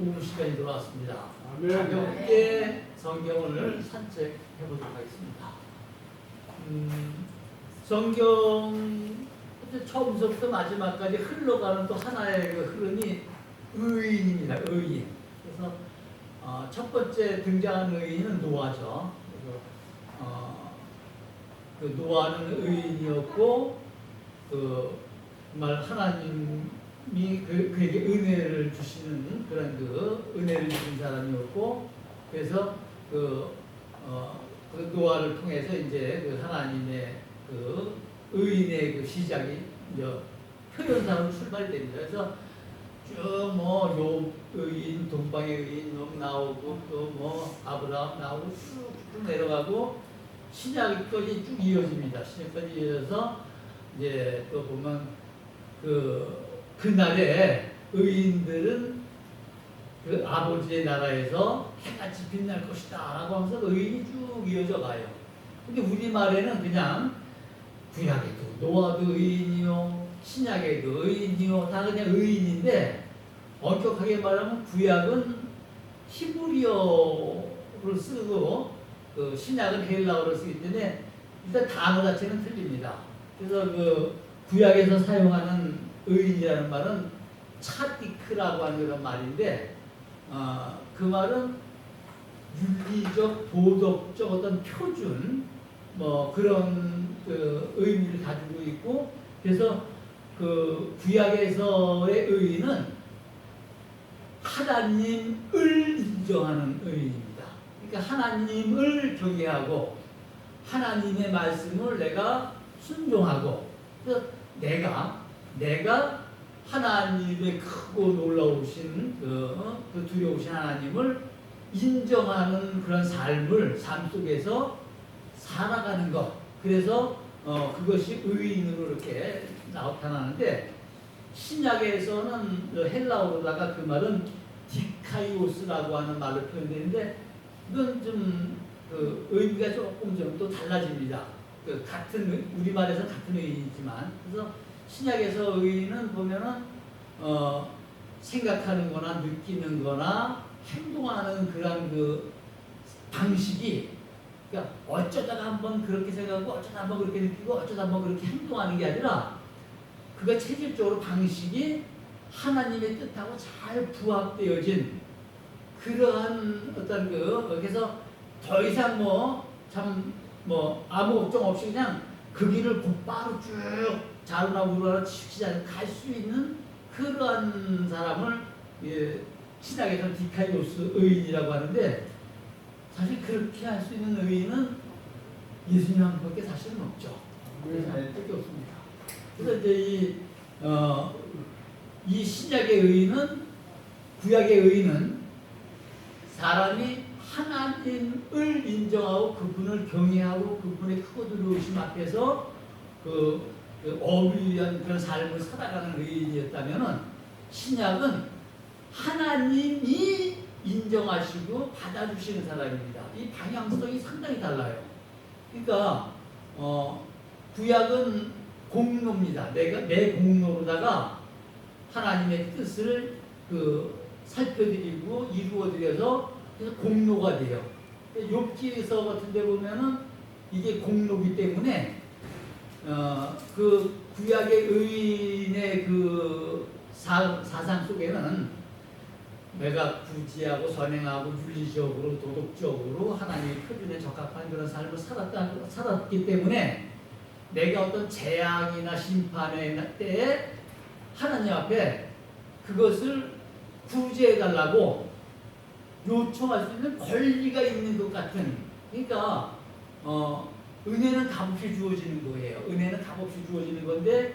오후 시간이 돌아왔습니다. 가볍게 성경을 산책해 보도록 하겠습니다. 음, 성경 처음부터 마지막까지 흘러가는 또 하나의 그 흐름이 의인입니다. 의인. 그래서 어, 첫 번째 등장한 의인은 노아죠. 어, 그 노아는 의인이었고 그 정말 하나님 이 그, 그에게 은혜를 주시는 그런 그 은혜를 주신 사람이었고 그래서 그, 어, 그 노아를 통해서 이제 그 하나님의 그 의인의 그 시작이 이제 표현상으로 출발이 됩니다. 그래서 쭉뭐 의인, 동방의 의인 좀 나오고 또 뭐 아브라함 나오고 쭉쭉 내려가고 신약까지 쭉 이어집니다. 신약까지 이어져서 이제 또 보면 그 그날에 의인들은 그 아버지의 나라에서 해같이 빛날 것이다 라고 하면서 그 의인이 쭉 이어져 가요. 근데 우리 말에는 그냥 구약에도 노아도 의인이요, 신약에도 의인이요, 다 그냥 의인인데 엄격하게 말하면 구약은 히브리어를 쓰고 그 신약은 헬라어를 쓰기 때문에 일단 단어 자체는 틀립니다. 그래서 그 구약에서 사용하는 의인이라는 말은 차디크라고 하는 그런 말인데 어, 그 말은 윤리적, 도덕적 어떤 표준 뭐 그런 그 의미를 가지고 있고 그래서 그 구약에서의 의인은 하나님을 인정하는 의인입니다. 그러니까 하나님을 경외하고 하나님의 말씀을 내가 순종하고 내가 내가 하나님의 크고 놀라우신 그, 어, 그 두려우신 하나님을 인정하는 그런 삶을 삶 속에서 살아가는 것. 그래서 어, 그것이 의인으로 이렇게 나타나는데 신약에서는 그 헬라어로다가 그 말은 디카이오스라고 하는 말로 표현되는데 이건 좀 그 의미가 조금 좀 또 달라집니다. 그 같은 의- 우리말에서 같은 의인이지만 그래서 신약에서 의인은 보면은 어 생각하는 거나 느끼는 거나 행동하는 그런 그 방식이 그러니까 어쩌다가 한번 그렇게 생각하고 어쩌다 한번 그렇게 느끼고 어쩌다 한번 그렇게 행동하는 게 아니라 그가 체질적으로 방식이 하나님의 뜻하고 잘 부합되어진 그러한 어떤 그 그래서 더 이상 뭐 참뭐 아무 걱정 없이 그냥 그 길을 곧바로 쭉 자루나 우루나 치우치지 않고 갈 수 있는 그러한 사람을 예, 신약에서는 디카이오스 의인이라고 하는데 사실 그렇게 할 수 있는 의인은 예수님 한 분밖에 사실은 없죠. 그래서 할 밖에 없습니다. 그래서 이제 이, 어, 이 신약의 의인은 구약의 의인은 사람이 하나님을 인정하고 그분을 경외하고 그분의 크고 두려우심 앞에서 그, 그 어휘한 그런 삶을 살아가는 의인이었다면은 신약은 하나님이 인정하시고 받아주시는 사람입니다. 이 방향성이 상당히 달라요. 그러니까 어, 구약은 공로입니다. 내가 내 공로로다가 하나님의 뜻을 그 살펴드리고 이루어드려서 공로가 돼요. 욥기에서 같은 데 보면은 이게 공로기 때문에 어, 그 구약의 의인의 그 사, 사상 속에는 내가 구지하고 선행하고 윤리적으로 도덕적으로 하나님의 표준에 적합한 그런 삶을 살았다, 살았기 때문에 내가 어떤 재앙이나 심판의 때에 하나님 앞에 그것을 구제해 달라고 요청할 수 있는 권리가 있는 것 같은 그러니까 어, 은혜는 값없이 주어지는 거예요. 은혜는 값없이 주어지는 건데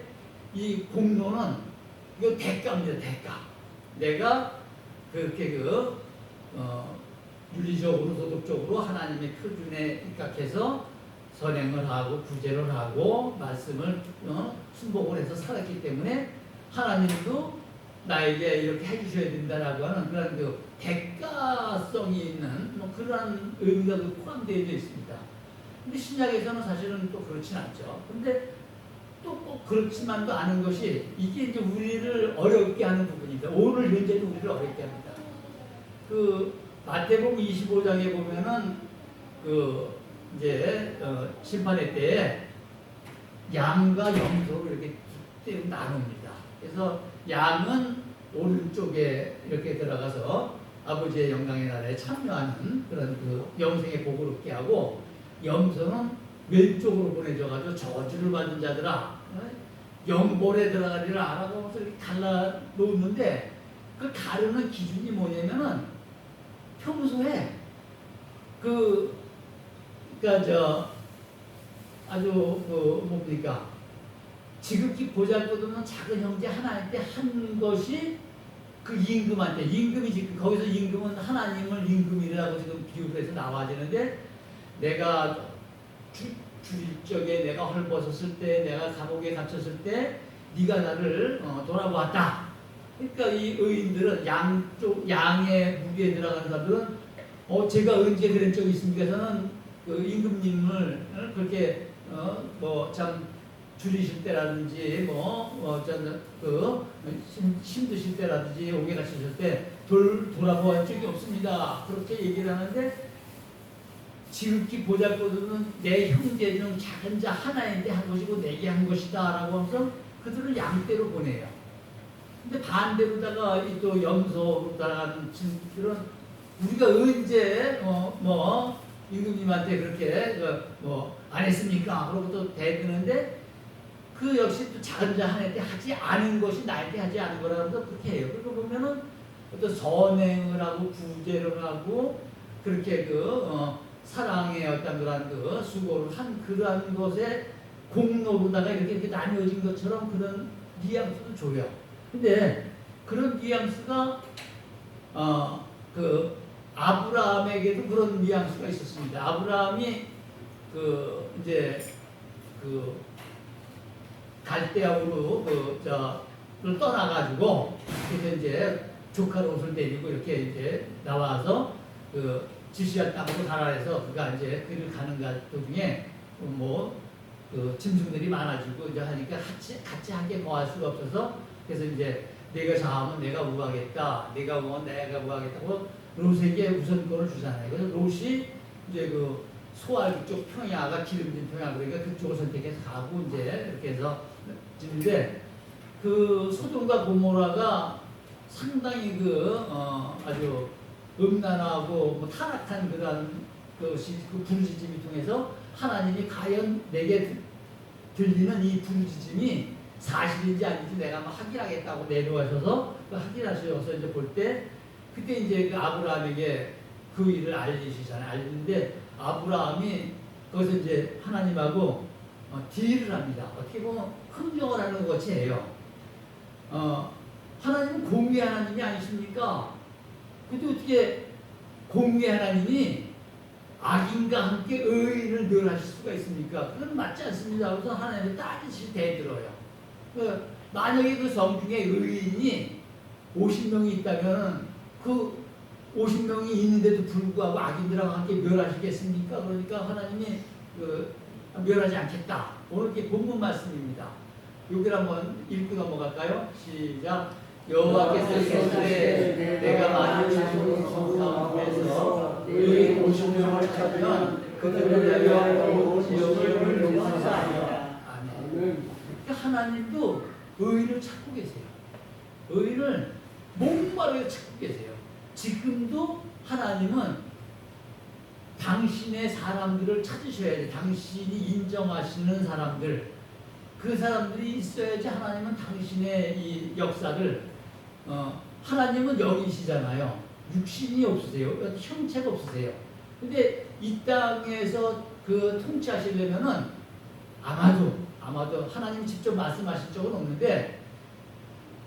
이 공로는 이거 대가입니다. 대가. 내가 그렇게 그 어, 윤리적으로 도덕적으로 하나님의 표준에 입각해서 선행을 하고 구제를 하고 말씀을 어, 순복을 해서 살았기 때문에 하나님도 나에게 이렇게 해주셔야 된다라고 하는 그런 그 대가성이 있는 뭐 그런 의미가 그 포함되어 있습니다. 근데 신약에서는 사실은 또 그렇진 않죠. 근데 또 꼭 그렇지만도 않은 것이 이게 이제 우리를 어렵게 하는 부분입니다. 오늘 현재도 우리를 어렵게 합니다. 그 마태복음 25장에 보면은 그 이제 어, 심판의 때에 양과 염소로 이렇게 떼- 나눕니다. 그래서 양은 오른쪽에 이렇게 들어가서 아버지의 영광의 나라에 참여하는 그런 그 영생의 복을 얻게 하고 염소는 왼쪽으로 보내져가지고 저주를 받은 자들아 어? 영볼에 들어가리라 이렇게 갈라 놓는데 그 가르는 기준이 뭐냐면은 평소에 그 그러니까 저 아주 그 뭡니까 지극히 보잘것없는 작은 형제 하나한테 한 것이 그 임금한테 임금이 지금 거기서 임금은 하나님을 임금이라고 지금 비유를 해서 나와지는데 내가 주, 주일 적에 내가 헐벗었을 때 내가 감옥에 갇혔을 때 네가 나를 어, 돌아보았다. 그러니까 이 의인들은 양쪽 양의 무리에 들어가는 사람들은 어 제가 언제 그런 적이 있습니까? 저는 그 임금님을 어, 그렇게 어뭐참 줄이실 때라든지 뭐어전그 힘드실 때라든지 옥에 갇히실 때 돌, 돌아보아 적이 없습니다. 그렇게 얘기를 하는데 지극히 보잘것없는 내 형제 중 작은 자 하나인데 한 것이고 내게 한 것이다라고 하면서 그들을 양떼로 보내요. 근데 반대로다가 이또 염소로 따라가는 친구들은 우리가 언제 어 뭐 임금님한테 그렇게 뭐안 했습니까? 그러고 또 대드는데 그 역시 또 작은 자 하나한테 하지 않은 것이 나한테 하지 않은 거라면서 그렇게 해요. 그리고 보면은 어떤 선행을 하고 구제를 하고 그렇게 그 어, 사랑의 어떤 그러한 그 수고를 한 그러한 것에 공로로다가 이렇게, 이렇게 나뉘어진 것처럼 그런 뉘앙스도 줘요. 근데 그런 뉘앙스가 어, 그 아브라함에게도 그런 뉘앙스가 있었습니다. 아브라함이 그 이제 그 갈대아우로 그저를 떠나가지고 이제 조카 롯을 데리고 이렇게 이제 나와서 그 지시한 땅으로 가라 해서 그가 이제 그를 가는 도중에 뭐그 짐승들이 많아지고 이제 하니까 같이 같이 함께 거할 수가 없어서 그래서 이제 내가 자하면 내가 우하겠다, 내가 우하면 내가 우하겠다고 롯에게 우선권을 주잖아요. 그래서 롯이 이제 그 소알 쪽 평야가 기름진 평야 그러니까 그쪽을 선택해서 가고 이제 이렇게 해서 지는데 그 소돔과 고모라가 상당히 그 어, 아주 음란하고 뭐 타락한 그런 것이 그 부르짖음이 통해서 하나님이 과연 내게 들리는 이 부르짖음이 사실인지 아닌지 내가 막 확인하겠다고 내려와셔서 그 확인하셔서 이제 볼 때 그때 이제 그 아브라함에게 그 일을 알리시잖아요. 알리는데 아브라함이 거기서 이제 하나님하고 어, 딜을 합니다. 어떻게 보면 흥정을 하는 것 같이 해요. 어, 하나님은 공의 하나님이 아니십니까? 근데 어떻게 공의 하나님이 악인과 함께 의인을 늘 하실 수가 있습니까? 그건 맞지 않습니다. 그래서 하나님이 따지시 대들어요. 그 만약에 그 성중에 의인이 50명이 있다면 그 50명이 있는데도 불구하고 악인들하고 함께 멸하시겠습니까? 그러니까 하나님이 그 멸하지 않겠다. 오늘 이게 본문 말씀입니다. 여기를 한번 읽고 넘어갈까요? 시작. 여호와께서 이르시되 내가 만일 주신 가운데서 너희 오십 명을 찾으면 그들을 위하여 지역을 용서하리라. 아멘. 그러니까 하나님도 의를 찾고 계세요. 의를 목마르게 찾고 계세요. 지금도 하나님은 당신의 사람들을 찾으셔야 돼. 당신이 인정하시는 사람들. 그 사람들이 있어야지 하나님은 당신의 이 역사를 어, 하나님은 여기시잖아요. 육신이 없으세요. 형체가 없으세요. 근데 이 땅에서 그 통치하시려면은 아마도 아마도 하나님 직접 말씀하신 적은 없는데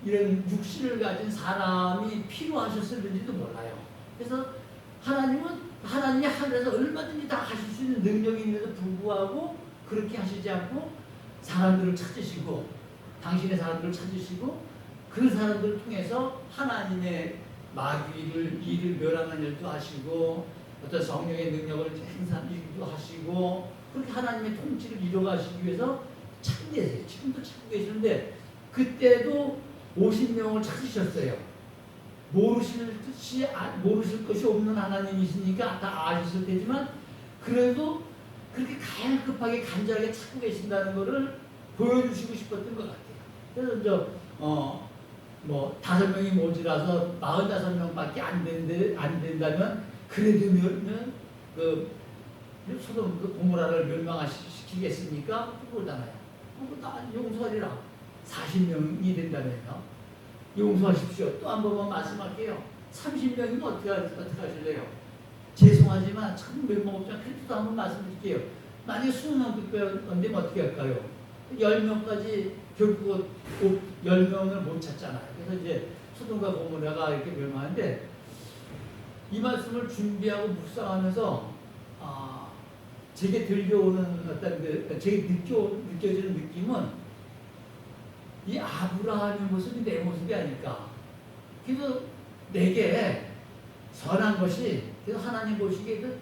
이런 육신을 가진 사람이 필요하셨을지도 몰라요. 그래서 하나님은 하나님이 하늘에서 얼마든지 다 하실 수 있는 능력이 있는데도 불구하고 그렇게 하시지 않고 사람들을 찾으시고 당신의 사람들을 찾으시고 그 사람들을 통해서 하나님의 마귀를 이를 멸하는 일도 하시고 어떤 성령의 능력을 행사하기도 하시고 그렇게 하나님의 통치를 이루어가시기 위해서 찾고 계세요. 지금도 찾고 계시는데 그때도 50명을 찾으셨어요. 모르실 것이 아- 모르실 것이 없는 하나님이시니까 다 아셨을 테지만 그래도 그렇게 가양급하게 간절하게 찾고 계신다는 것을 보여주시고 싶었던 것 같아요. 그래서 이제 어 뭐 다섯 명이 모자라서 마흔다섯 명밖에 안 된데 안 된다면 그래도 면그 소돔 그 고모라를 멸망시키겠습니까? 그러잖아요. 어, 나 용서하리라. 40명이 된다면요. 용서하십시오. 또 한 번만 말씀할게요. 30명이면 어떻게, 하- 어떻게 하실래요? 죄송하지만 참 멸망업장 그래도 한번 말씀드릴게요. 만약에 20명 건데 어떻게 할까요? 10명까지 결국 10명을 못 찾잖아요. 그래서 이제 소돔과 고모라가 이렇게 멸망하는데 이 말씀을 준비하고 묵상하면서 아, 제게 들려오는 어떤 그 제게 느껴 느껴지는 느낌은 이 아브라함의 모습이 내 모습이 아닐까. 그래서 내게 선한 것이 그래서 하나님 보시기에 그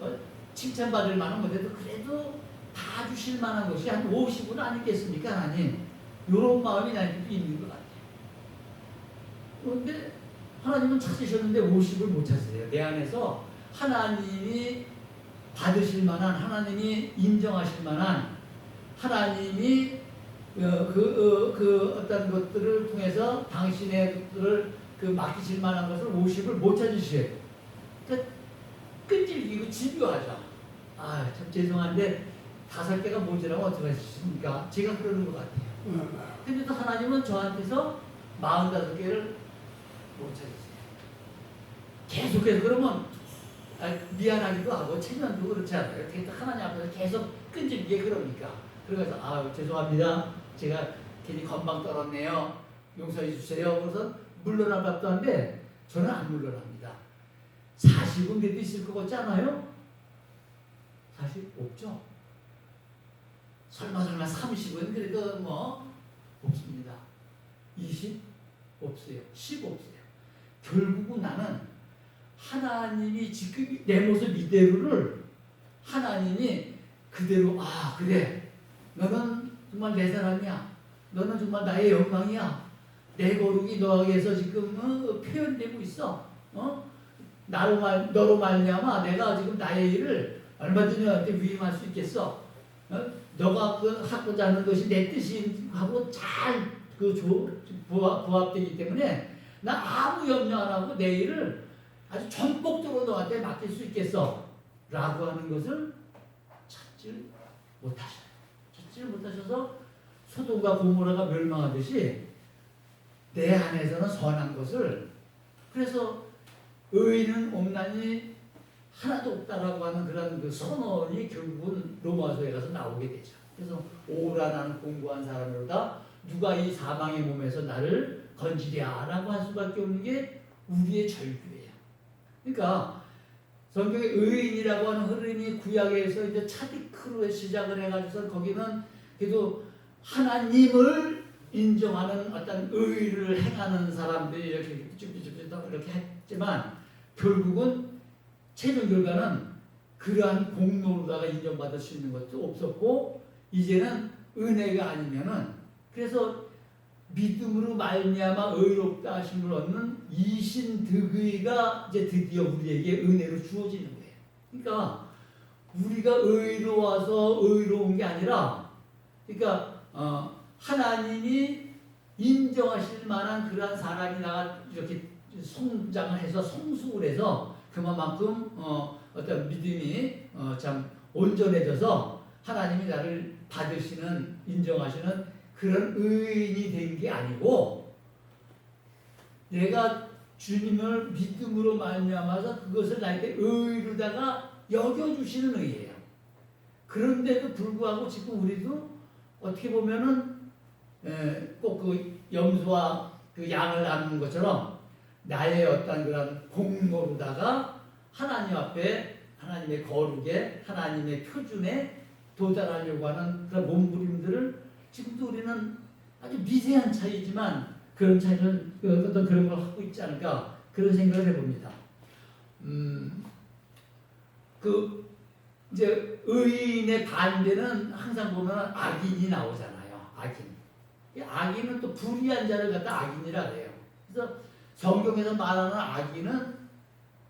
어, 칭찬받을 만한 못해도 그래도 다 주실 만한 것이 한 50은 아니겠습니까 하나님? 이런 마음이 나한테도 있는 것 같아요. 그런데 하나님은 찾으셨는데 50을 못 찾으세요. 내 안에서 하나님이 받으실 만한 하나님이 인정하실 만한 하나님이 어, 그, 어, 그 어떤 것들을 통해서 당신의 것들을 그 맡기실 만한 것을 50을 못 찾으셔요. 그러니까 끈질기고 집요하죠. 아, 참 죄송한데 다섯 개가 모자라면 어떻게 하십니까? 제가 그러는 것 같아요. 근데도 하나님은 저한테서 45개를 못 찾으세요. 계속해서 그러면 아, 미안하기도 하고 체면도 그렇지 않아요. 그러니까 하나님 앞에서 계속 끈질기게 그럽니까? 그래서 아 죄송합니다. 제가 괜히 건방 떨었네요. 용서해 주세요. 그래서 물러날 밥도 한데 저는 안 물러납니다. 40은 그래도 있을 것 같지 않아요? 사실 없죠. 설마 설마 30은 그래도 뭐 없습니다. 20 없어요. 10 없어요. 결국은 나는 하나님이 지금 내 모습 이대로를 하나님이 그대로 아 그래 너는 정말 내 사랑이야 너는 정말 나의 영광이야 내 거룩이 너에게서 지금 어, 표현되고 있어 어 나로 말 너로 말미암아 내가 지금 나의 일을 얼마든지 너한테 위임할 수 있겠어 어? 너가 그 하고자 하는 것이 내 뜻이 하고 잘그 부합, 부합되기 때문에 나 아무 염려 안 하고 내 일을 아주 전폭적으로 너한테 맡길 수 있겠어. 라고 하는 것을 찾질 못하셔요. 찾질 못하셔서 소돔과 고모라가 멸망하듯이 내 안에서는 선한 것을 그래서 의인은 없나니 하나도 없다라고 하는 그런 그 선언이 결국은 로마서에 가서 나오게 되죠. 그래서 오라 나는 공고한 사람으로다 누가 이 사망의 몸에서 나를 건지랴라고 할 수밖에 없는 게 우리의 절규예요. 그러니까 성경에 의인이라고 하는 흐름이 구약에서 이제 차디크로 시작을 해가지고 거기는 그래도 하나님을 인정하는 어떤 의를 행하는 사람들이 이렇게 쭉쭉쭉 이렇게 했지만 결국은 최종 결과는 그러한 공로로다가 인정받을 수 있는 것도 없었고 이제는 은혜가 아니면은 그래서 믿음으로 말미암아 의롭다 하심을 얻는 이신 득의가 이제 드디어 우리에게 은혜로 주어지는 거예요. 그러니까 우리가 의로워서 의로운 게 아니라 그러니까 어, 하나님이 인정하실 만한 그러한 사람이 나가 이렇게 성장을 해서 성숙을 해서 그만큼 어, 어떤 믿음이 어, 참 온전해져서 하나님이 나를 받으시는 인정하시는 그런 의인이 된 게 아니고 내가 주님을 믿음으로 말미암아서 그것을 나에게 의로다가 여겨주시는 의예요. 그런데도 불구하고 지금 우리도 어떻게 보면은 꼭 그 염소와 그 양을 나누는 것처럼 나의 어떤 그런 공로로다가 하나님 앞에 하나님의 거룩에 하나님의 표준에 도달하려고 하는 그런 몸부림들을 지금도 우리는 아주 미세한 차이지만 그런 차이는 그 어떤 그런 걸 하고 있지 않을까 그런 생각을 해봅니다. 음, 그 이제 의인의 반대는 항상 보면 악인이 나오잖아요. 악인. 이 악인은 또 불의한 자를 갖다 악인이라 그래요. 그래서 성경에서 말하는 악인은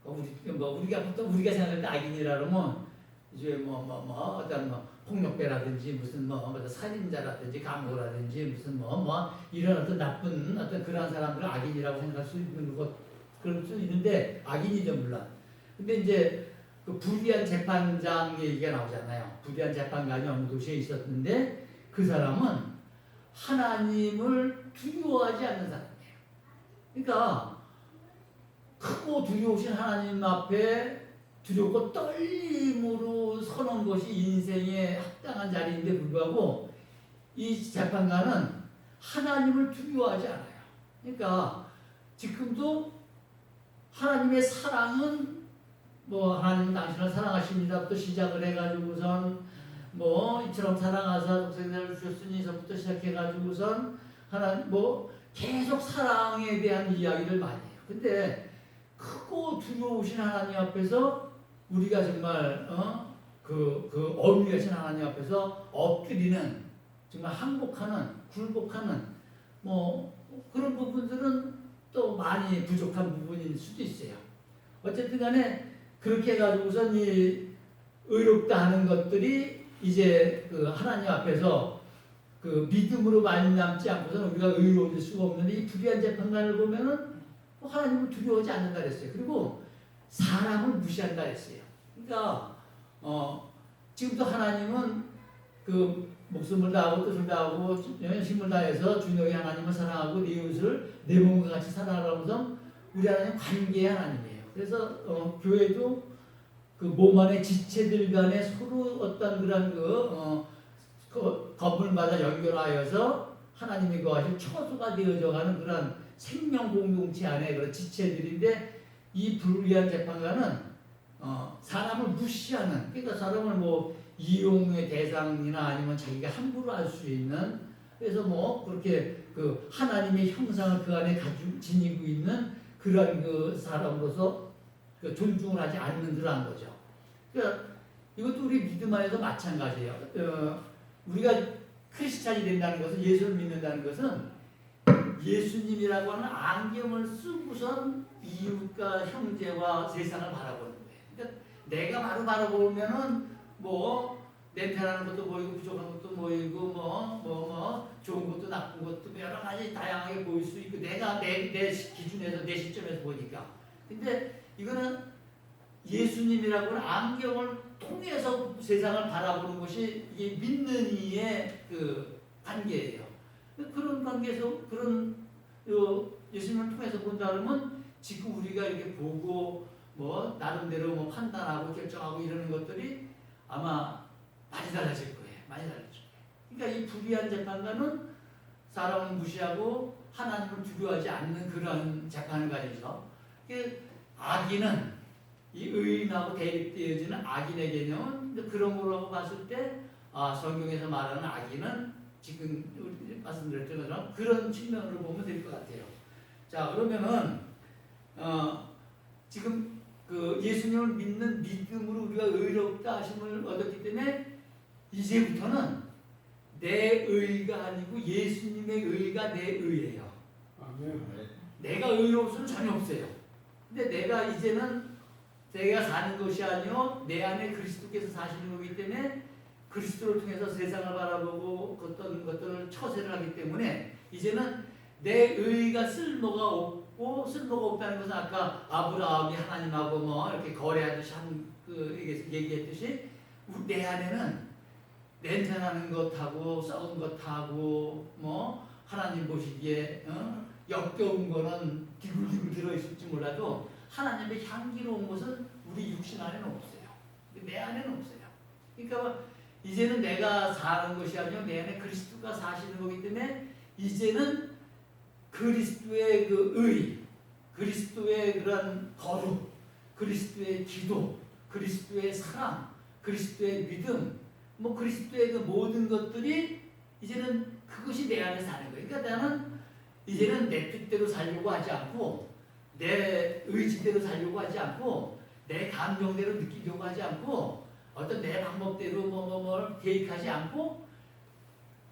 우리 뭐 우리가 보통 우리가 생각할 때 악인이라 그러면 이제 뭐 뭐뭐 어떤 뭐 폭력배라든지 무슨 뭐, 뭐 살인자라든지 강도라든지 무슨 뭐뭐 이런 어떤 나쁜 어떤 그러한 사람들을 악인이라고 생각할 수 있는 것 그럴 수 있는데 악인이죠 물론. 근데 이제 그 불의한 재판장 얘기가 나오잖아요. 불의한 재판관이 어느 도시에 있었는데 그 사람은 하나님을 두려워하지 않는 사람이에요. 그러니까 크고 두려우신 하나님 앞에 두렵고 떨림으로 서는 것이 인생의 합당한 자리인데 불구하고 이 재판관은 하나님을 두려워하지 않아요. 그러니까 지금도 하나님의 사랑은 뭐 하나님 당신을 사랑하십니다부터 시작을 해가지고선 뭐 이처럼 사랑하사 독생자를 주셨으니 서부터 시작해가지고선 하나 뭐 계속 사랑에 대한 이야기를 많이 해요. 근데 크고 두려우신 하나님 앞에서 우리가 정말 어? 그, 그 어미하신 하나님 앞에서 엎드리는 정말 항복하는 굴복하는 뭐 그런 부분들은 또 많이 부족한 부분일 수도 있어요. 어쨌든 간에 그렇게 해가지고선 이 의롭다 하는 것들이 이제 그 하나님 앞에서 그 믿음으로 말미암지 않고서는 우리가 의로워질 수가 없는데 이 불의한 재판관을 보면은 뭐 하나님을 두려워하지 않는다 그랬어요. 그리고 사람을 무시한다 그랬어요. 그러니까 어 지금도 하나님은 그 목숨을 다하고 뜻을 다하고 힘을 다해서 주너의 하나님을 사랑하고 네 이웃을 내 몸과 같이 사랑하면서 우리 하나님 관계의 하나님이에요. 그래서 어, 교회도 그 몸 안의 지체들 간에 서로 어떤 그런 그, 어, 그 건물마다 연결하여서 하나님이 거하실 처소가 되어져가는 그런 생명 공동체 안에 그런 지체들인데 이 불리한 재판관은 어, 사람을 무시하는 그러니까 사람을 뭐 이용의 대상이나 아니면 자기가 함부로 할 수 있는 그래서 뭐 그렇게 그 하나님의 형상을 그 안에 가지고 지니고 있는 그런 그 사람으로서 그 존중을 하지 않는 그러한 거죠. 그러니까 이것도 우리 믿음 안에서 마찬가지예요. 어, 우리가 크리스찬이 된다는 것은 예수를 믿는다는 것은 예수님이라고 하는 안경을 쓰고선 이웃과 형제와 세상을 바라보는 거예요. 그러니까 내가 바로 바라보면은 뭐 냄새나는 것도 보이고 부족한 것도 보이고 뭐뭐뭐 좋은 것도 나쁜 것도 여러 가지 다양하게 보일 수 있고 내가 내, 내 기준에서 내 시점에서 보니까 근데 이거는 예수님이라고 하는 안경을 통해서 세상을 바라보는 것이 이게 믿는 이의 그 관계예요. 그런 관계에서 그런 어, 예수님을 통해서 본다 그러면 지금 우리가 이렇게 보고 뭐 나름대로 뭐 판단하고 결정하고 이러는 것들이 아마 많이 달라질 거예요. 많이 달라질 거예요. 그러니까 이 불의한 재판관은 사람을 무시하고 하나님을 두려워하지 않는 그런 재판관이죠. 악인은 이 의인하고 대립되어지는 악인의 개념은 그런 거라고 봤을 때 아, 성경에서 말하는 악인은 지금 우리 말씀드렸던 것처럼 그런 측면으로 보면 될 것 같아요. 자 그러면은 어, 지금 그 예수님을 믿는 믿음으로 우리가 의롭다 하심을 얻었기 때문에 이제부터는 내 의가 아니고 예수님의 의가 내 의예요. 아멘. 내가 의로울 수는 전혀 없어요. 근데 내가 이제는 내가 사는 것이 아니요 내 안에 그리스도께서 사시는 거기 때문에 그리스도를 통해서 세상을 바라보고 어떤 것들을 처세를 하기 때문에 이제는 내 의가 쓸모가 없고 쓸모가 없다는 것은 아까 아브라함이 하나님하고 뭐 이렇게 거래하듯이 한그 얘기했듯이 내 안에는 냄새나는 것하고 썩은 것하고 뭐 하나님 보시기에 어? 역겨운 거는 디굴디굴 들어있을지 몰라도 하나님의 향기로운 것은 우리 육신 안에는 없어요. 내 안에는 없어요. 그러니까 이제는 내가 사는 것이 아니라 내 안에 그리스도가 사시는 거기 때문에 이제는 그리스도의 그 의, 그리스도의 그런 거룩, 그리스도의 기도, 그리스도의 사랑, 그리스도의 믿음, 뭐 그리스도의 그 모든 것들이 이제는 그것이 내 안에 사는 거예요. 그러니까 나는 이제는 내 뜻대로 살려고 하지 않고 내 의지대로 살려고 하지 않고 내 감정대로 느끼려고 하지 않고 어떤 내 방법대로 뭐뭐 뭐 계획하지 않고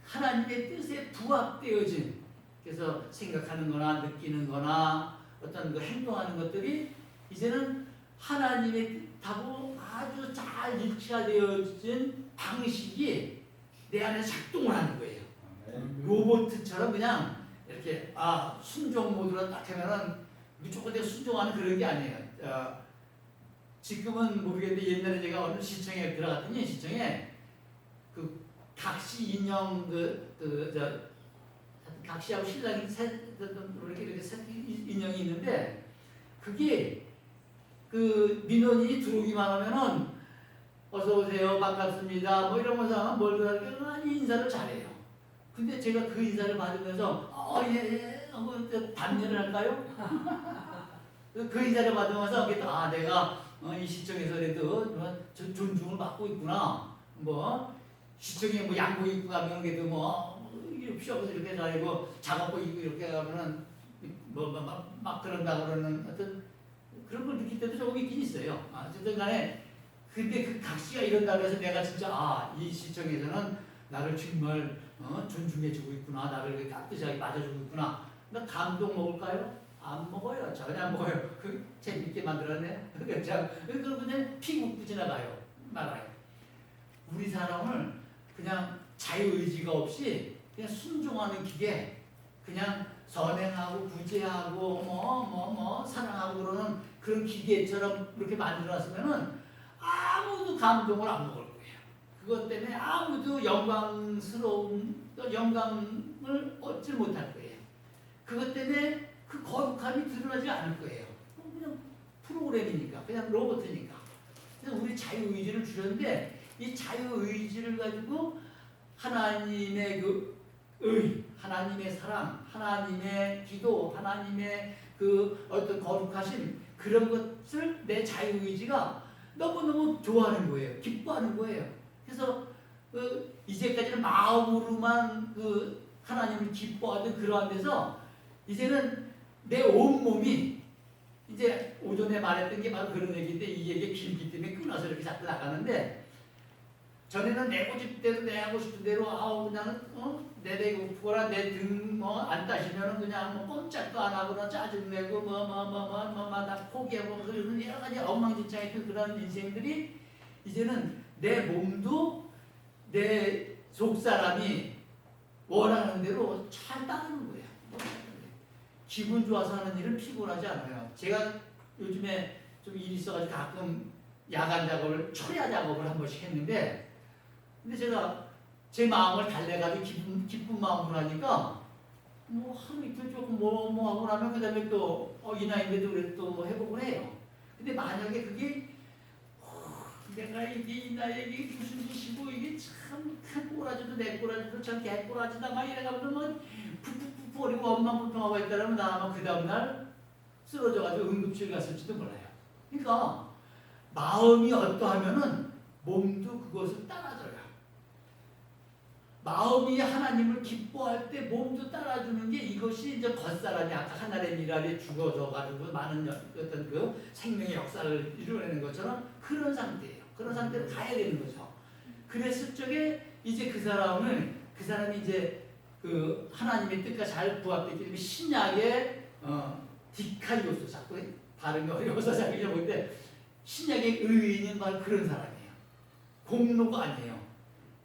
하나님의 뜻에 부합되어진 그래서 생각하는 거나 느끼는 거나 어떤 그 행동하는 것들이 이제는 하나님의 뜻하고 아주 잘 일치되어진 방식이 내 안에 작동을 하는 거예요. 로봇처럼 그냥 이렇게 아 순종 모드로 딱 하면은 무조건 순종하는 그런 게 아니에요. 어, 지금은 모르겠는데 옛날에 제가 어느 시청에 들어갔더니 시청에 그 각시 인형 그그저 각시하고 신랑이 세 이렇게 이렇게 세 인형이 있는데 그게 그 민원인이 들어오기만 하면은 어서 오세요 반갑습니다 뭐 이러면서 뭘 하니까 인사를 잘해요. 근데 제가 그 인사를 받으면서 어예 하고 단면을 할까요? 그 인사를 받으면서 아 내가 어, 이 시청에서라도 저 존중을 받고 있구나 뭐 시청에 뭐 양복 입고 가면 그래도 뭐 필요 없어 이렇게 다니고 작업복 입고 이렇게 가면은 뭐막 막 그런다 그러는 어떤 그런 걸 느낄 때도 조금 있긴 있어요. 아, 어쨌든 간에 근데 그 각시가 이런다 그래서 내가 진짜 아 이 시청에서는 나를 정말 어, 존중해주고 있구나 나를 이렇게 따뜻하게 맞아주고 있구나 나 감동 먹을까요? 안 먹어요 전혀 안 먹어요 그 재밌게 그냥 그걸 그냥 피고 지나가요 말아요 우리 사람을 그냥 자유의지가 없이 그냥 순종하는 기계 그냥 선행하고 구제하고 뭐뭐 뭐 사랑하고 그러는 그런 기계처럼 이렇게 만들어놨으면은 아무도 감동을 안 먹을 거예요. 그것 때문에 아무도 영광스러운 영광을 얻지 못할 거예요. 그것 때문에 그 거룩함이 드러나지 않을 거예요. 그냥 프로그램이니까, 그냥 로봇이니까. 그래서 우리 자유의지를 주는데 이 자유의지를 가지고 하나님의 그 의, 하나님의 사랑, 하나님의 기도, 하나님의 그 어떤 거룩하심 그런 것을 내 자유의지가 너무너무 좋아하는 거예요. 기뻐하는 거예요. 그래서 그 이제까지는 마음으로만 그 하나님을 기뻐하던 그러한 데서 이제는 내 온몸이 이제 오전에 말했던 게 바로 그런 얘기인데 이 얘기 길기 때문에 끊어서 이렇게 자꾸 나가는데 전에는 내고 싶은 대로 내고 싶은 대로 아우 그냥 어? 내대고 부거나 내 등 뭐 안 따시면은 그냥 뭐 꼼짝도 안 하거나 짜증내고 뭐 뭐 뭐 뭐뭐나 포기하고 그런 여러 가지 엉망진창했던 그런 인생들이 이제는 내 몸도 내 속사람이 원하는 대로 잘 따르는 거예요. 기분 좋아서 하는 일은 피곤하지 않아요. 제가 요즘에 좀 일이 있어가지고 가끔 야간 작업을 초야 작업을 한 번씩 했는데 근데 제가 제 마음을 달래가지고 기쁜, 기쁜 마음으로 하니까 뭐 하루 이틀 조금 뭐, 뭐 하고 나면 그 다음에 또 어, 이 나이인데도 그래도 또뭐 회복을 해요. 근데 만약에 그게 어, 내가 이게 이 나이에 무슨 짓이고 이게 참 큰 꼬라지도 내 꼬라지도 참 개꼬라지다 막 이래가지고 뭐 거리고 엄마 불평하고 있다면 나 아마 그 다음날 쓰러져가지고 응급실 갔을지도 몰라요. 그러니까 마음이 어떠하면은 몸도 그것을 따라줘요. 마음이 하나님을 기뻐할 때 몸도 따라주는 게 이것이 이제 겉사람이 아까 하늘의 미랄이 죽어져 가지고 많은 어떤 그 생명의 역사를 이루어내는 것처럼 그런 상태예요. 그런 상태로 가야 되는 거죠. 그랬을 적에 이제 그 사람을 그 사람이 이제 그 하나님의 뜻과 잘 부합되기 때문에 신약의 어, 디카이오스 자꾸 발음이 어려워서 잘 잊어보는데 신약의 의인은 바로 그런 사람이에요. 공로가 아니에요.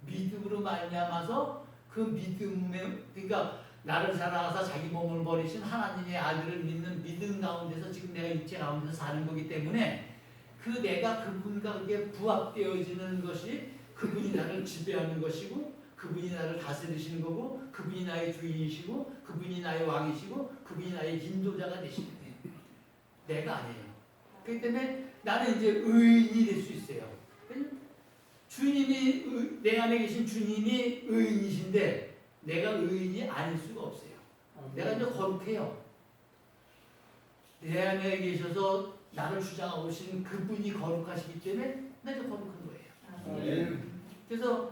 믿음으로 말미암아서 그 믿음에 그러니까 나를 사랑하사 자기 몸을 버리신 하나님의 아들을 믿는 믿음 가운데서 지금 내가 육체 가운데서 사는 거기 때문에 그 내가 그분과 그게 부합되어지는 것이 그분이 나를 지배하는 것이고 그분이 나를 다스리시는 거고 그분이 나의 주인이시고 그분이 나의 왕이시고 그분이 나의 인도자가 되시는 거예요. 내가 아니에요. 그렇기 때문에 나는 이제 의인이 될 수 있어요. 주님이 의- 내 안에 계신 주님이 의인이신데 내가 의인이 아닐 수가 없어요. 내가 이제 거룩해요. 내 안에 계셔서 나를 주장하고 계신 그분이 거룩하시기 때문에 나 이제 거룩한 거예요. 그래서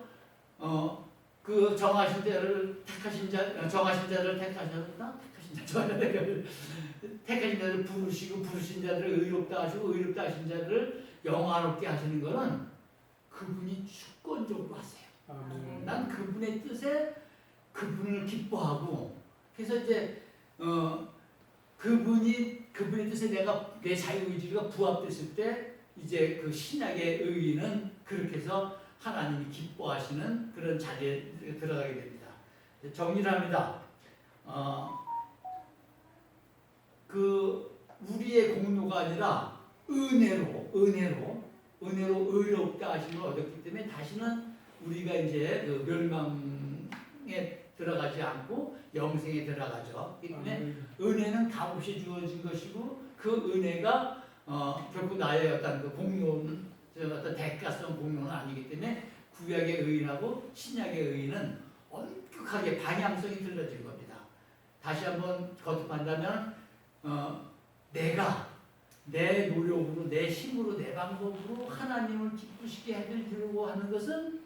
어 그 정하신 자를 택하신 자 어, 정하신 자를 택하셨나 택하신 자 정하신 자를 택하신 자를 부르시고 부르신 자들을 의롭다 하시고 의롭다 하신 자를 영화롭게 하시는 것은 그분이 주권적으로 하세요. 난 그분의 뜻에 그분을 기뻐하고 그래서 이제 어 그분이 그분의 뜻에 내가 내 자유 의지가 부합됐을 때 이제 그 신약의 의인은 그렇게 해서 하나님이 기뻐하시는 그런 자리에 들어가게 됩니다. 정리를 합니다. 어, 그 우리의 공로가 아니라 은혜로 은혜로 은혜로 의롭다 하심을 얻었기 때문에 다시는 우리가 이제 그 멸망에 들어가지 않고 영생에 들어가죠. 때문에 은혜는 값없이 주어진 것이고 그 은혜가 어, 결국 나의 어떤 그 공로는 저 어떤 대가성 공로는 아니기 때문에 구약의 의인하고 신약의 의인은 엄격하게 방향성이 틀려진 겁니다. 다시 한번 거듭한다면 어, 내가 내 노력으로 내 힘으로 내 방법으로 하나님을 기쁘시게 해드리려고 하는 것은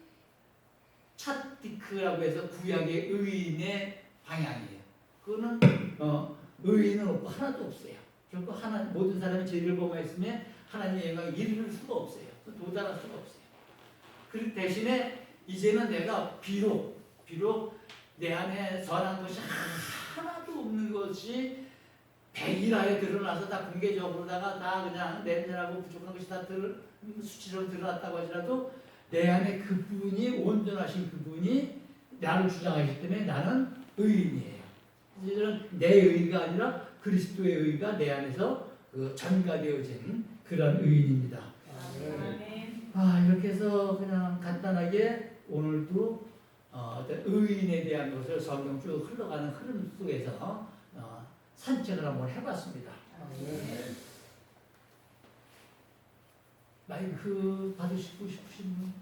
차티크라고 해서 구약의 의인의 방향이에요. 그거는 어, 의인은 없고 하나도 없어요. 결국 하나 모든 사람이 죄를 범하였으면 하나님의 영광에 이를 수가 없어요. 도달할 수가 없어요. 그 대신에 이제는 내가 비록 비록 내 안에 선한 것이 하나도 없는 것이 백일하에 드러나서 다 공개적으로다가 다 그냥 냄새나고 부족한 것이 다 들, 수치로 드러났다고 하더라도 내 안에 그분이 온전하신 그분이 나를 주장하기 때문에 나는 의인이에요. 이제는 내 의가 아니라 그리스도의 의가 내 안에서 그 전가되어진 그런 의인입니다. 아멘. 아 이렇게 해서 그냥 간단하게 오늘도 어, 의인에 대한 것을 성경 쭉 흘러가는 흐름 속에서 어, 산책을 한번 해봤습니다. 마이크 받으시고 싶으신 분?